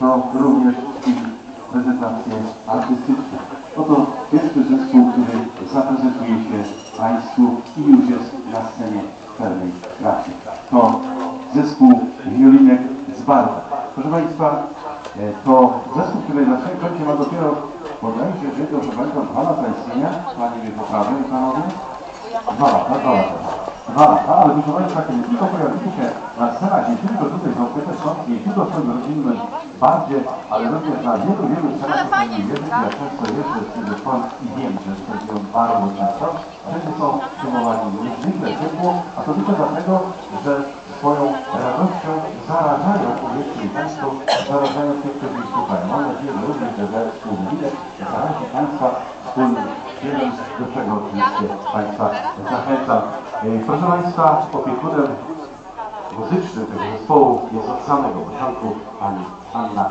to również ich prezentacje artystyczne. Oto pierwszy zespół, który zaprezentuje się Państwu i już jest na scenie w krasie. To zespół wiolinek z Barda. Proszę Państwa, e, to zespół, który na swoim koncie ma dopiero, mi się, że to, proszę Państwa, dwa lata istnienia. Pani mnie poprawi, Panowie? Dwa lata, dwa lata. Dwa lata, ale proszę Państwa, kiedy tylko pojawili się na scenach, nie tylko tutaj w Opiekę Śląskiej, nie tylko w swoim rodzinnym bardzie, ale również na wielu, wielu scenach jeździć, ja często jeżdżę z tym zespołem i wiem, że studiują bardzo często. Wszędzie są przyjmowani niezwykle ciepło, a to tylko dlatego, że swoją radością zarażają powiedzmy Państwo, zarażają tych, którzy ich słuchają. Mam nadzieję, że również, że wspólnikiem zarazi Państwa wspólnie, więc do czego oczywiście Państwa zachęcam. E, Proszę Państwa, opiekunem muzycznym tego zespołu jest od samego początku pani Anna